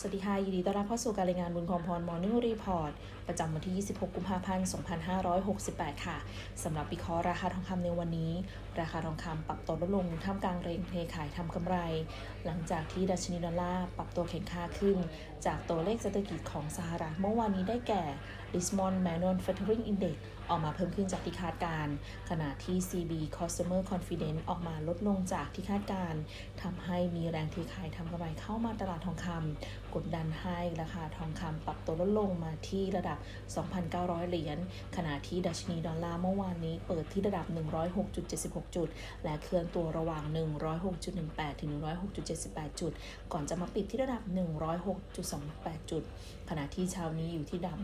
สวัสดีค่ะ ยินดีต้อนรับเข้าสู่การรายงานบุญคอมพร Morning Report ประจำวันที่ 26 กุมภาพันธ์ 2568 ค่ะ สำหรับวิเคราะห์ราคาทองคำในวันนี้ ราคาทองคำปรับตัวลดลงท่ามกลางแรงเทขายทำกำไร หลังจากที่ดัชนีดอลลาร์ปรับตัวแข็งค่าขึ้น จากตัวเลขเศรษฐกิจของสหรัฐเมื่อวานนี้ได้แก่ Richmond Manufacturing Index ออกมาเพิ่มขึ้นจากที่คาดการ ขณะที่ CB Customer Confidence ออกมาลดลงจากที่คาดการทำให้มีแรงเทขายทำกำไรเข้ามาตลาดทองคำกดดันให้ราคาทองคำปรับตัวลดลงมาที่ระดับ 2,900 เหรียญ ขณะที่ดัชนีดอลลาร์เมื่อวานนี้เปิดที่ระดับ 106.76 จุด และเคลื่อนตัวระหว่าง 106.18 ถึง 106.78 จุด ก่อนจะมาปิดที่ระดับ 106.28 จุด ขณะที่เช้านี้อยู่ที่ระดับ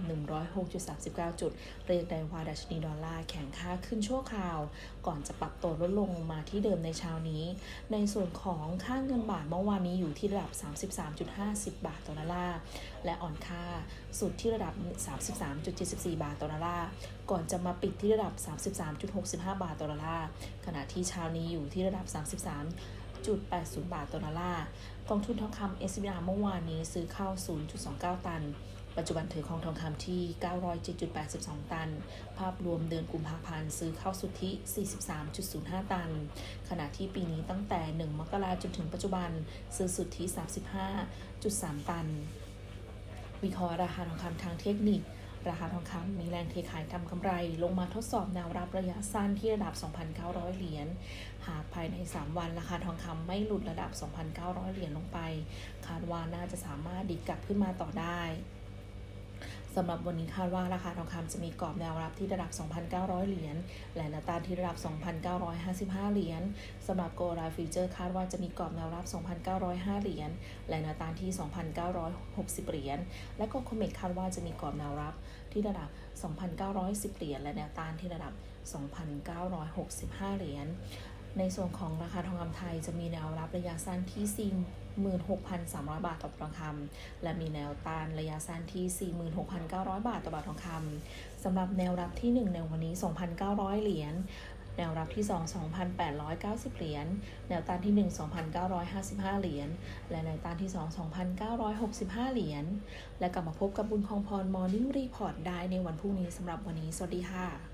106.39 จุด เรียกได้ว่าดัชนีดอลลาร์แข็งค่าขึ้นชั่วคราว ก่อนจะปรับตัวลดลงมาที่เดิมในเช้านี้ ในส่วนของค่าเงินบาทเมื่อวานนี้อยู่ที่ระดับ 33.50 บาทต่อดอลลาร์และอ่อนค่า สุดที่ระดับ 33.74 บาทต่อดอลลาร์ก่อนจะมาปิดที่ระดับ 33.65 บาทต่อดอลลาร์ขณะที่เช้านี้อยู่ที่ระดับ 33 0.80 บาทต่อดอลลาร์ กองทุนทองคำ SBR เมื่อวานนี้ซื้อเข้า 0.29 ตัน ปัจจุบันถือครองทองคำที่ 907.82 ตัน ภาพรวมเดือนกุมภาพันธ์ซื้อเข้าสุทธิ 43.05 ตัน ขณะที่ปีนี้ตั้งแต่ 1 มกราจนถึงปัจจุบันซื้อสุทธิ 35.3 ตัน วิเคราะห์ราคาทองคำทางเทคนิคราคาทองคำมีแรงเทขายทำกำไร ลงมาทดสอบแนวรับระยะสั้นที่ระดับ 2,900 เหรียญ หากภายใน 3 วันราคาทองคำไม่หลุดระดับ 2,900 เหรียญลงไป คาดว่าน่าจะสามารถดิดกลับขึ้นมาต่อได้ สำหรับวันนี้คาดว่าราคาทองคำจะมีกรอบแนวรับที่ระดับ 2,900 เหรียญ และนวต้าที่ระดับ 2,955 เหรียญสำหรับโกลด์ฟิวเจอร์คาดว่าจะมีกรอบแนวรับ 2,905 เหรียญ และนวต้าที่ 2,960 เหรียญ และก็คอมเมตคาดว่าจะมีกรอบแนวรับที่ระดับ 2,910 เหรียญ และแนวต้านที่ระดับ 2,965 เหรียญ ในส่วนของราคาทองคำไทยจะมีแนวรับระยะสั้นที่ 46,300 บาทต่อทองคำและมีแนวต้านระยะสั้นที่ 46,900 บาทต่อบาททองคำสำหรับแนวรับที่ 1 ในวันนี้ 2,900 เหรียญแนวรับที่ 2 2,890 เหรียญ แนวต้านที่ 1 2,955 เหรียญ และแนวต้านที่ 2 2,965 เหรียญ และกลับมาพบกับบุญคองพร Morning Report ได้ในวันพรุ่งนี้สำหรับวันนี้ สวัสดีค่ะ